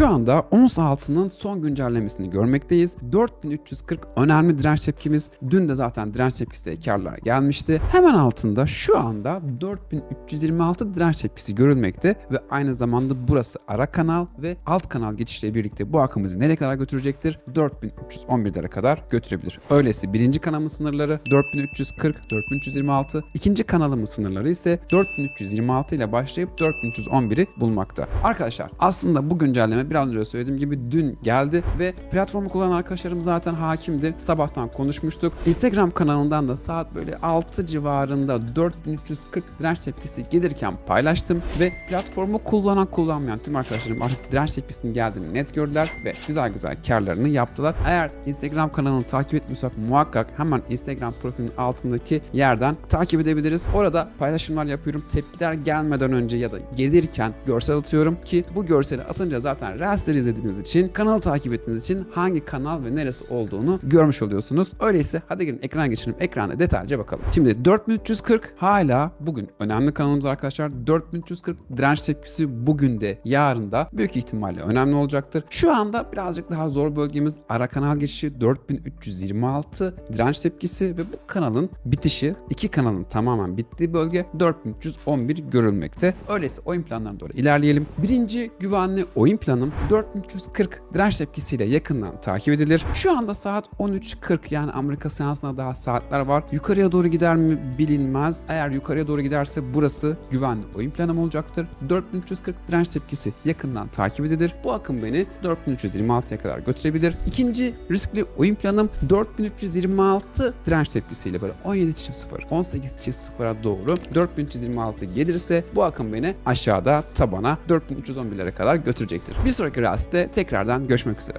Şu anda ons altının son güncellemesini görmekteyiz. 4340 önemli direnç tepkimiz. Dün de zaten direnç tepkisiyle karlar gelmişti. Hemen altında şu anda 4326 direnç tepkisi görülmekte ve aynı zamanda burası ara kanal ve alt kanal geçişle birlikte bu akımızı nereye kadar götürecektir? 4311'lere kadar götürebilir. Öyleyse birinci kanalımın sınırları 4340, 4326. ikinci kanalımın sınırları ise 4326 ile başlayıp 4311'i bulmakta. Arkadaşlar aslında bu güncelleme biraz önce söylediğim gibi dün geldi ve platformu kullanan arkadaşlarım zaten hakimdi. Sabahtan konuşmuştuk. Instagram kanalından da saat böyle 6 civarında 4340 direnç tepkisi gelirken paylaştım ve platformu kullanan kullanmayan tüm arkadaşlarım artık direnç tepkisinin geldiğini net gördüler ve güzel güzel karlarını yaptılar. Eğer Instagram kanalını takip etmiyorsak muhakkak hemen Instagram profilinin altındaki yerden takip edebiliriz. Orada paylaşımlar yapıyorum. Tepkiler gelmeden önce ya da gelirken görsel atıyorum ki bu görseli atınca zaten Reels'leri izlediğiniz için, kanalı takip ettiğiniz için hangi kanal ve neresi olduğunu görmüş oluyorsunuz. Öyleyse hadi gelin ekrana geçelim. Ekranda detaylıca bakalım. Şimdi 4340 hala bugün önemli kanalımız arkadaşlar. 4340 direnç tepkisi bugün de yarın da büyük ihtimalle önemli olacaktır. Şu anda birazcık daha zor bölgemiz ara kanal geçişi 4326 direnç tepkisi ve bu kanalın bitişi iki kanalın tamamen bittiği bölge 4311 görülmekte. Öyleyse oyun planlarına doğru ilerleyelim. Birinci güvenli oyun planım 4340 direnç tepkisiyle yakından takip edilir. Şu anda saat 13.40 yani Amerika seansına daha saatler var. Yukarıya doğru gider mi bilinmez. Eğer yukarıya doğru giderse burası güvenli oyun planım olacaktır. 4340 direnç tepkisi yakından takip edilir. Bu akım beni 4326'ya kadar götürebilir. İkinci riskli oyun planım 4326 direnç tepkisiyle böyle 17.0 18.0'a doğru 4326 gelirse bu akım beni aşağıda tabana 4311'lere kadar götürecektir. Bir sonraki Reels'te tekrardan görüşmek üzere.